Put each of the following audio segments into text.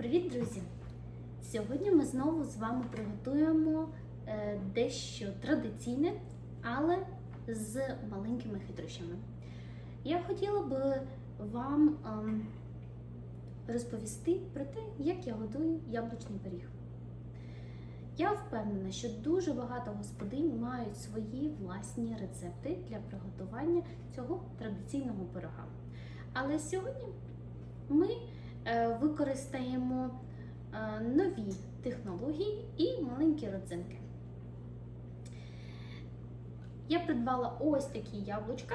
Привіт, друзі! Сьогодні ми знову з вами приготуємо е, дещо традиційне, але з маленькими хитрощами. Я хотіла би вам ем, розповісти про те, як я готую яблучний пиріг. Я впевнена, що дуже багато господинь мають свої власні рецепти для приготування цього традиційного пирога. Але сьогодні ми використаємо е, нові технології і маленькі родзинки. Я придбала ось такі яблучка.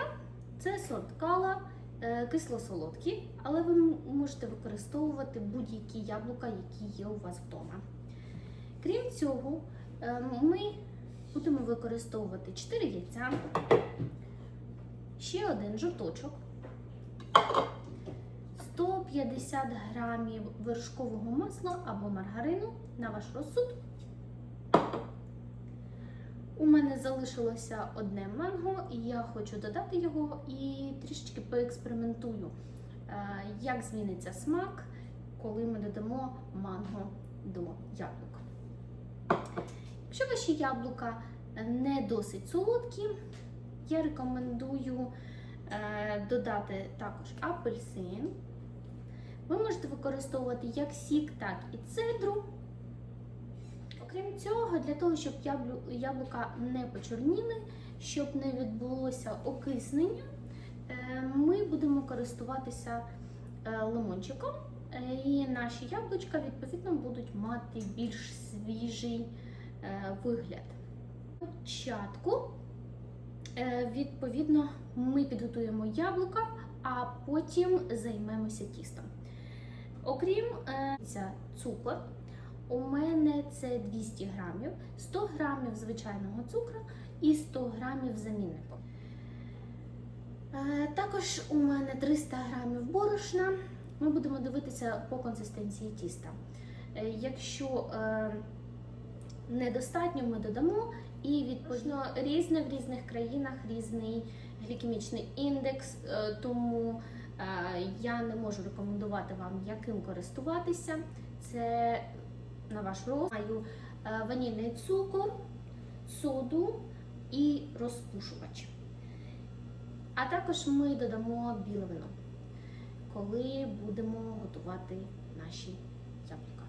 Це сорт кала, е, кисло-солодкі, але ви можете використовувати будь-які яблука, які є у вас вдома. Крім цього, е, ми будемо використовувати 4 яйця, ще один жовточок, 150 грамів вершкового масла або маргарину на ваш розсуд. У мене залишилося одне манго, і я хочу додати його і трішечки поекспериментую, е, як зміниться смак, коли ми додамо манго до яблук. Якщо ваші яблука не досить солодкі, я рекомендую е, додати також апельсин. Ви можете використовувати як сік, так і цедру. Окрім цього, для того, щоб яблука не почорніли, щоб не відбулося окиснення, е, ми будемо користуватися е, лимончиком, е, і наші яблучка відповідно будуть мати більш свіжий вигляд. Спочатку, відповідно, ми підготуємо яблука, а потім займемося тістом. Окрім е, ця цукор, у мене це 200 грамів, 100 грамів звичайного цукру і 100 грамів заміннику. Е, Також у мене 300 грамів борошна. Ми будемо дивитися по консистенції тіста. Е, Якщо недостатньо, ми додамо. І відповідно різне в різних країнах різний глікемічний індекс, тому я не можу рекомендувати вам, яким користуватися. Це на ваш розсуд. Маю е, ванільний цукор, соду і розпушувач. А також ми додамо біле вино, коли будемо готувати наші яблука.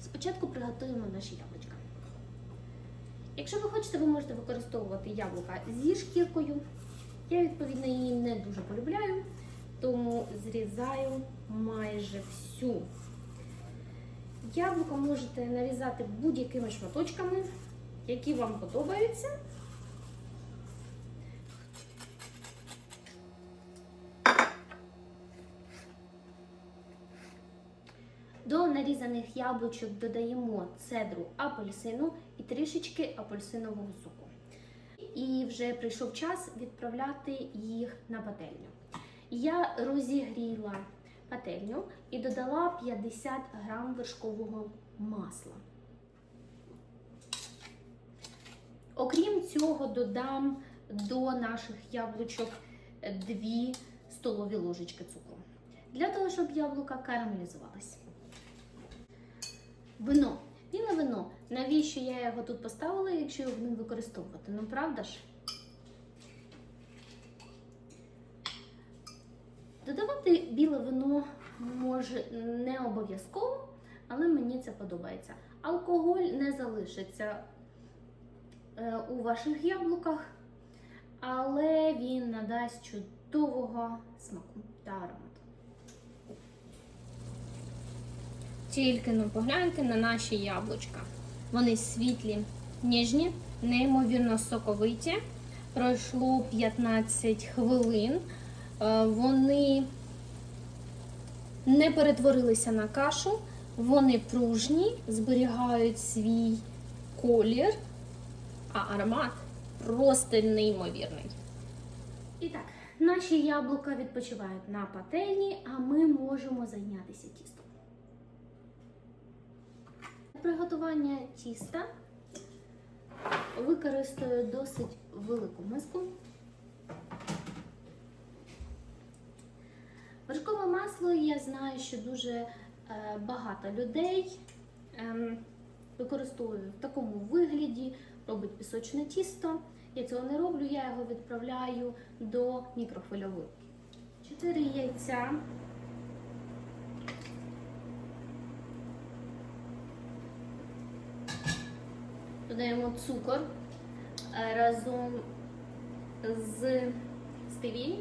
Спочатку приготуємо наші яблучка. Якщо ви хочете, ви можете використовувати яблука зі шкіркою. Я, відповідно, її не дуже полюбляю, тому зрізаю майже всю. Яблуко можете нарізати будь-якими шматочками, які вам подобаються. До нарізаних яблучок додаємо цедру апельсину і трішечки апельсинового соку. І вже прийшов час відправляти їх на пательню. Я розігріла пательню і додала 50 грам вершкового масла. Окрім цього, додам до наших яблучок 2 столові ложечки цукру. Для того, щоб яблука карамелізувалися. Вино. Біле вино. Навіщо я його тут поставила, якщо його ним використовувати? Ну правда ж? Додавати біле вино може не обов'язково, але мені це подобається. Алкоголь не залишиться е, у ваших яблуках, але він надасть чудового смаку та аромату. Тільки ну погляньте на наші яблучка. Вони світлі, ніжні, неймовірно соковиті. Пройшло 15 хвилин. Е, Вони не перетворилися на кашу, вони пружні, зберігають свій колір, а аромат просто неймовірний. І так, наші яблука відпочивають на пательні, а ми можемо зайнятися тістом. Приготування тіста використаю досить велику миску. масло. Я знаю, що дуже е, багато людей ем, використовує в такому вигляді, робить пісочне тісто. Я цього не роблю, я його відправляю до мікрохвильової. Чотири яйця. Додаємо цукор е, разом з стевій.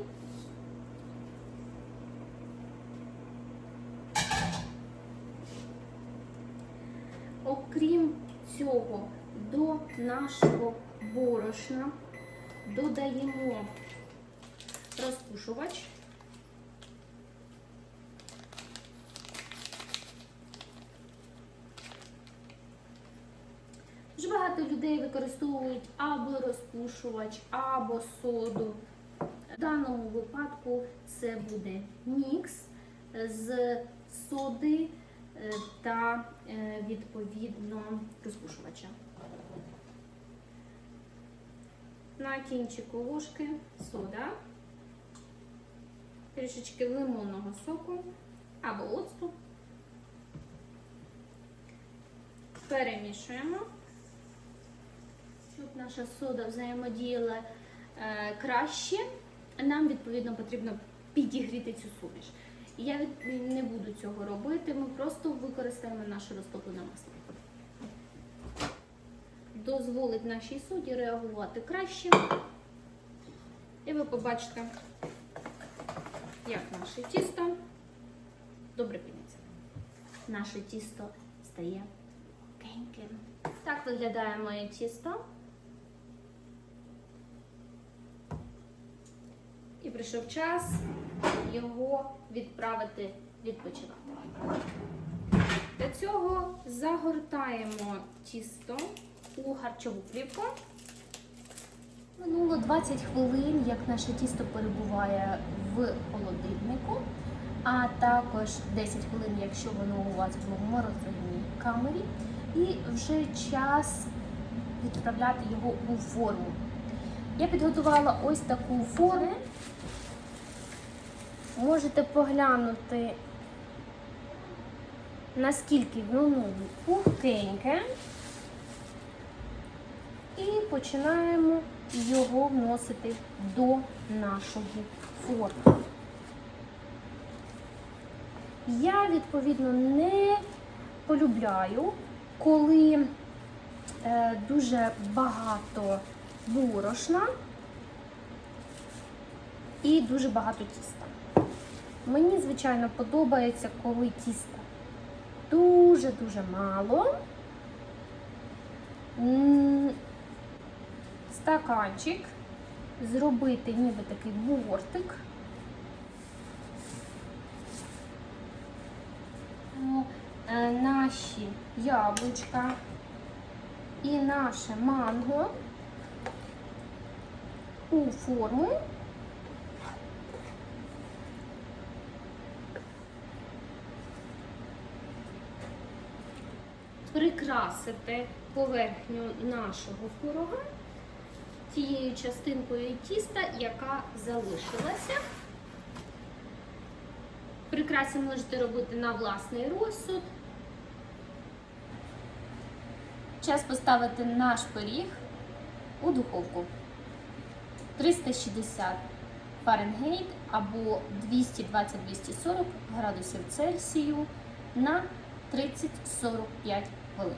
Окрім цього, до нашого борошна додаємо розпушувач. Дуже багато людей використовують або розпушувач, або соду. В даному випадку це буде мікс з соди е, та е, відповідно розпушувача. На кінчику ложки сода, трішечки лимонного соку або оцту. Перемішуємо, щоб наша сода взаємодіяла е, краще. Нам відповідно потрібно підігріти цю суміш. Я не буду цього робити, ми просто використаємо наше розтоплене масло. Дозволить нашій соді реагувати краще. І ви побачите, як наше тісто добре піняться. Наше тісто стає. Так виглядає моє тісто. Прийшов час його відправити відпочивати. Для цього загортаємо тісто у харчову плівку. Минуло 20 хвилин, як наше тісто перебуває в холодильнику, а також 10 хвилин, якщо воно у вас в морозильній камері. І вже час відправляти його у форму. Я підготувала ось таку форму. Можете поглянути, наскільки воно пухкеньке. І починаємо його вносити до нашої форми. Я, відповідно, не полюбляю, коли е, дуже багато борошна і дуже багато тіста. Мені, звичайно, подобається, коли тіста дуже-дуже мало. Стаканчик, зробити ніби такий бортик. Ну, е, Наші яблучка і наше манго у форму. Прикрасити поверхню нашого пирога тією частинкою тіста, яка залишилася. Прикраси можете робити на власний розсуд. Час поставити наш пиріг у духовку 360 Фаренгейт або 220-240 градусів Цельсію на 30-45 хвилин.